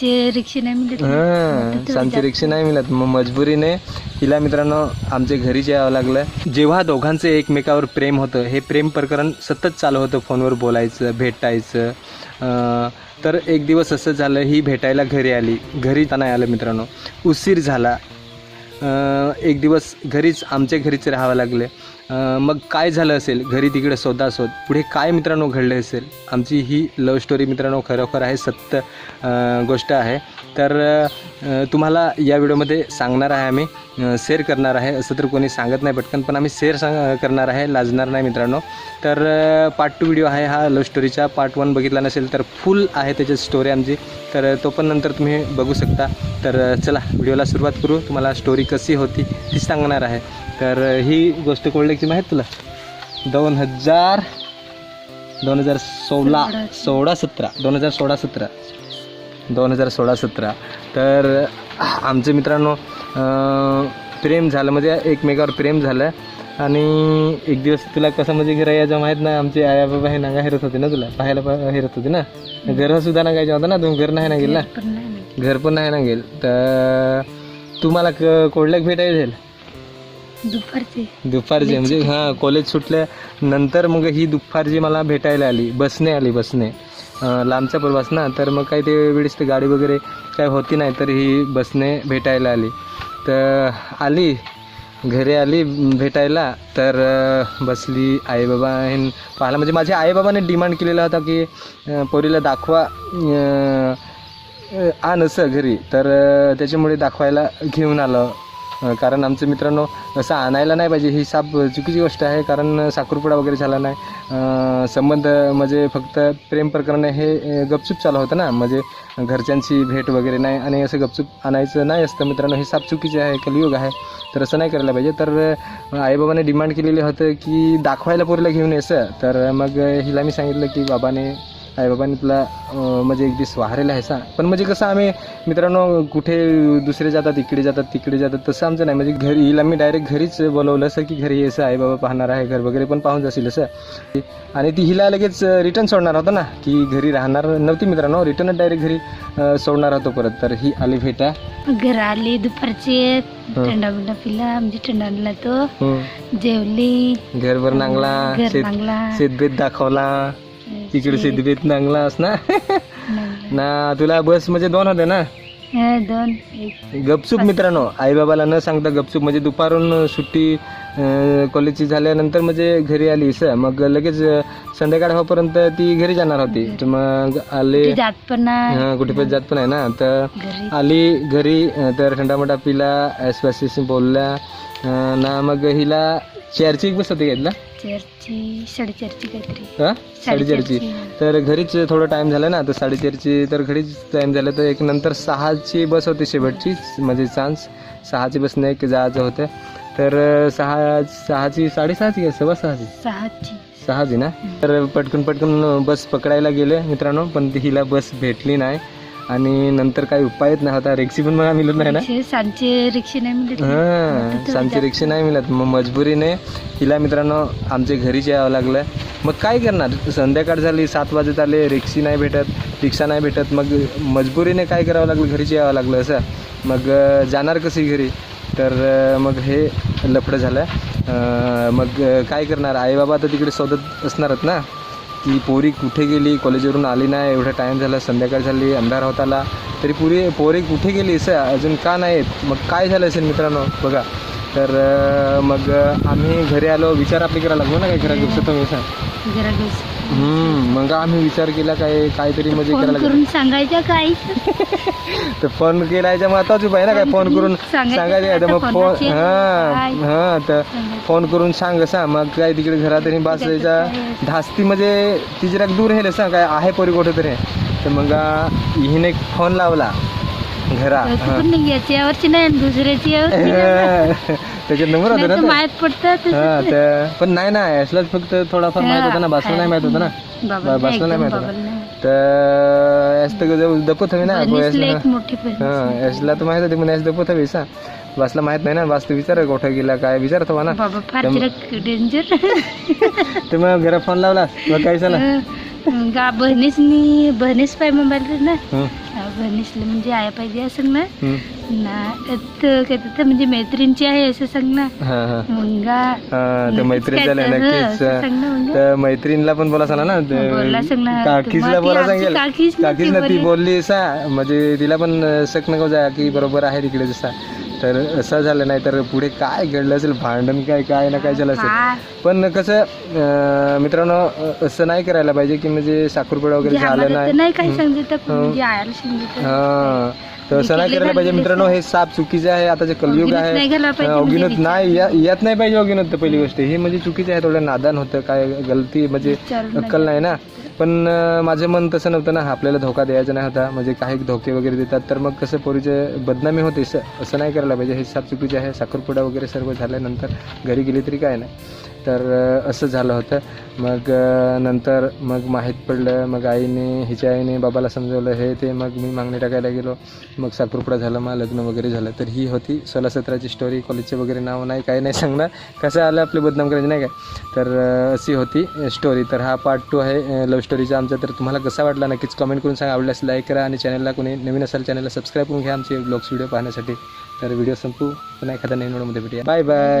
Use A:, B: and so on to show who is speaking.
A: सांचे रिक्षा नाही मिळत
B: हां सांची रिक्षा नाही मिळत. मग मजबुरीने हिला मित्रांनो आमच्या घरीच यावं लागलं. जेव्हा दोघांचं एकमेकावर प्रेम होतं हे प्रेम प्रकरण सतत चालू होतं फोनवर बोलायचं भेटायचं. तर एक दिवस असं झालं ही भेटायला घरी आली. घरी नाही आलं मित्रांनो. उशीर झाला. एक दिवस घरीच आमच्या घरीच राहावं लागले. मग काय झालं असेल? घरी तिकडे शोधाशोध पुढे काय मित्रांनो घडले असेल? आमची ही लव्ह स्टोरी मित्रांनो खरोखर आहे सत्य गोष्ट आहे. तर तुम्हाला या व्हिडिओमध्ये सांगणार आहे आम्ही. शेअर करणार आहे असं तर कोणी सांगत नाही पटकन पण आम्ही शेअर सांग करणार आहे लाजणार नाही मित्रांनो. तर पार्ट टू व्हिडिओ आहे हा लव्ह स्टोरीचा पार्ट वन बघितला नसेल तर फुल आहे त्याची स्टोरी आमची. तर तो पण नंतर तुम्ही बघू शकता. तर चला व्हिडिओला सुरुवात करू. तुम्हाला स्टोरी कशी होती ती सांगणार आहे. तर ही गोष्ट कोळल्याची माहीत तुला? दोन हजार दोन हजार सोळा. सोळा सतरा दोन हजार सोळा सतरा. दोन हजार सोळा सतरा. तर आमचे मित्रांनो प्रेम झालं म्हणजे एकमेकावर प्रेम झालं. आणि एक दिवस तुला कसं म्हणजे घरा यायचं माहीत नाही आमचे आया बाबा हे नागा हेरत होते ना तुला पाहायला हेरत होते ना. घर सुद्धा नागायचं होतं ना तुम्ही घर नाही ना गेल? ना. घर पण नाही ना गेल. तर तुम्हाला क कोडल्याक भेटायला जाईल
A: दुपारचे.
B: दुपारची म्हणजे हां कॉलेज सुटल्यानंतर मग ही दुपारची मला भेटायला आली बसने आली बसने. लांबचा प्रवास ना तर मग काही ते वेळेस ते गाडी वगैरे काही होती नाही तर ही बसने भेटायला आली. तर आली घरी आली भेटायला तर बसली आईबाबा हे पाहिला. म्हणजे माझ्या आईबाबाने डिमांड केलेला होता की पोरीला दाखवा आण असं घरी. तर त्याच्यामुळे दाखवायला घेऊन आलं. कारण आमचं मित्रांनो असं आणायला नाही पाहिजे ही साप चुकीची गोष्ट आहे कारण साखरपुडा वगैरे झाला नाही. संबंध म्हणजे फक्त प्रेम प्रकरण हे गपचूप चालू होतं ना. म्हणजे घरच्यांची भेट वगैरे नाही आणि असं गपचूप आणायचं नाही असतं. मित्रांनो हे साप चुकीचे आहे कलियुग आहे तर असं नाही करायला पाहिजे. तर आईबाबाने डिमांड केलेलं होतं की दाखवायला पोरीला घेऊन यायचं. तर मग हिला मी सांगितलं की बाबाने आईबाबांनी तुला म्हणजे एक दिवस वाहरेला आहे सा पण म्हणजे कसं आम्ही मित्रांनो कुठे दुसरे जातात इकडे जातात तिकडे जातात तसं आमचं नाही. म्हणजे घरी हिला मी डायरेक्ट घरीच बोलवलं असं की घरी यायचं आई बाबा पाहणार आहे घर वगैरे पण पाहून जाशील असं आणि ती हिला लगेच रिटर्न सोडणार होतं ना की घरी राहणार नव्हती मित्रांनो रिटर्नच डायरेक्ट घरी सोडणार होतो परत. तर ही आली भेटा
A: घर आली दुपारचे थंडा बिंडा पिला म्हणजे थंडा आणला तो जेवली.
B: घरभर नांगला शेत शेतबेत दाखवला. तिकडे शेतबेत नांगलास ना. ना तुला बस म्हणजे दोन होते ना?
A: दोन
B: गपचूप मित्रांनो आईबाबाला न सांगता गपचूप म्हणजे दुपारून सुट्टी कॉलेजची झाल्यानंतर म्हणजे घरी आली स. मग लगेच संध्याकाळ होईपर्यंत ती घरी जाणार होती. तर मग आले कुठे पण जात पण आहे ना? तर आली घरी तर थंडा मोठा पिला बोलल्या ना मग हिला चारची एक बस होती घेतला
A: चारची साडेचारची काहीतरी.
B: हा? साडेचारची. तर घरीच थोडं टाइम झाला ना तर साडेचारची तर घरीच टाइम झाला तर एक नंतर सहाची बस होती शेवटची म्हणजे चान्स. सहाची बस नाही की जायचं होतं. तर सहा सहाची साडेसहाची का सव्वा सहाची?
A: सहाची.
B: सहाची ना? तर पटकन पटकन बस पकडायला गेले मित्रांनो पण हिला बस भेटली नाही. आणि नंतर काही उपायच नाही. होता रिक्षी पण मला मिळत नाही ना.
A: सांचे रिक्षा नाही मिळत.
B: हां सांची रिक्षा नाही मिळत. मग मजबुरीने हिला मित्रांनो आमच्या घरीच यावं लागलं मग काय करणार? संध्याकाळ झाली सात वाजत आले रिक्षी नाही भेटत रिक्षा नाही भेटत. मग मजबुरीने काय करावं लागलं? घरीच यावं लागलं असं. मग जाणार कशी घरी? तर मग हे लफडं झालं. मग काय करणार? आईबाबा तर तिकडे शोधत असणारच ना. की पोरी कुठे गेली? कॉलेजवरून आली नाही. एवढा टाईम झाला संध्याकाळ झाली अंधार होत आला तरी पुरी पोरी कुठे गेली? असं अजून का नाही येत मग काय झालं असेल मित्रांनो? बघा. तर मग आम्ही घरी आलो. विचार आपली करायला लागलो ना काय घरात दिवसात तुम्ही सांग हम्म, मग आम्ही विचार केला काय काहीतरी म्हणजे
A: फोन
B: करायला
A: करून सांगायचं काय
B: तर फोन केला याच्या महत्वाची उपाय ना काय फोन करून
A: सांगायचं
B: सांगायचं काय तर
A: आता
B: मग फोन
A: फोनाचे
B: हां
A: काय?
B: हां तर. फोन करून सांग असा मग काय तिकडे घरात तरी बसायचा धास्ती म्हणजे ती जरा दूर राहील असं काय आहे पोरी कुठं तरी तर मग आ, हिने फोन लावला. घरा.
A: पण नाही याच्यावरची नाही दुसऱ्याची यावरची
B: नंबर होता ना
A: तर
B: ते?
A: माहीत पडतं
B: हा तर पण नाही ना फक्त थोडाफार माहीत होता ना बासला नाही माहीत होता ना?
A: बाबा
B: बासला नाही माहीत होता. तर यास तर जवळ दपत हवी ना
A: बहिणीसला एक मोठी बहीण.
B: हा यासला तर माहीत होती पण यास दपत हवी सा बासला माहीत नाही ना बास विचार कुठं गेला काय विचारत हवा ना
A: बाबा फार जरा डेंजर
B: मग घरा फोन लावला मग काय झालं?
A: गा बहिणीसनी बहिणीस पाय मोबाईल ना. गणेशला म्हणजे आया पाहिजे असं ना? तर म्हणजे मैत्रिणीची आहे असं सांग ना. नक्कीच
B: मैत्रीण
A: काय
B: झालं
A: तर,
B: नक्कीच.
A: असं.
B: तर मैत्रीणला पण बोला सांगा ना.
A: बोला सांग ना.
B: काकीसला बोला सांगेल.
A: काकीच ना ती
B: काकीस ना ती
A: बोलली.
B: बोलली सा. म्हणजे तिला पण शक नको जा की बरोबर आहे तिकडे जसा. तर असं झालं नाही तर पुढे काय घडलं असेल भांडण काय काय ना काय झालं असेल. पण कसं अं, मित्रांनो अं, असं नाही करायला पाहिजे की म्हणजे साखरपुडा वगैरे
A: म्हणजे
B: झालं नाही.
A: नाही काही म्हणजे आयाला
B: हा. तर असं नाही करायला पाहिजे. मित्रांनो हे साप चुकीचे आहे आता जे कलयुग आहे.
A: नाही घालायला पाहिजे म्हणजे
B: अवघिणत नाही या- यात नाही पाहिजे तर पहिली गोष्ट. हे म्हणजे चुकीचे आहे थोडं नादान होतं काय गलती म्हणजे
A: विचारून
B: अक्कल नाही ना? पण माझं मन तसं नव्हतं ना आपल्याला धोका द्यायचा नाही होता. म्हणजे काही धोके वगैरे देतात तर मग कसं पोरीचे बदनामी होते स- असं नाही करायला पाहिजे. हे साप चुकीचे आहे साखरपुडा वगैरे सर्व झाल्यानंतर घरी गेली तरी काय नाही. तर असं झालं होतं. मग नंतर मग माहीत पडलं मग आईने हिच्या आईने बाबाला समजवलं हे ते मग मी मागणी टाकायला गेलो. मग साखरपुडा झाला मग लग्न वगैरे झालं. तर ही होती सोळा सतराची स्टोरी कॉलेजचे वगैरे नाव नाही काही नाही सांगणार. कसं आलं आपले बदनाम करायचे नाही काय तर अशी होती स्टोरी तर हा पार्ट टू आहे लव्ह स्टोरीचा आमचा. तर तुम्हाला कसा वाटला नक्कीच कमेंट करून सांगा. आवडल्यास लाईक करा आणि चॅनलला कोणी नवीन असेल चॅनलला सबस्क्राईब करून घ्या आमचे ब्लॉग्स व्हिडिओ पाहण्यासाठी. तर व्हिडिओ संपू. पुन्हा एखाद्या नवीन व्हिडिओमध्ये भेटूया. Bye bye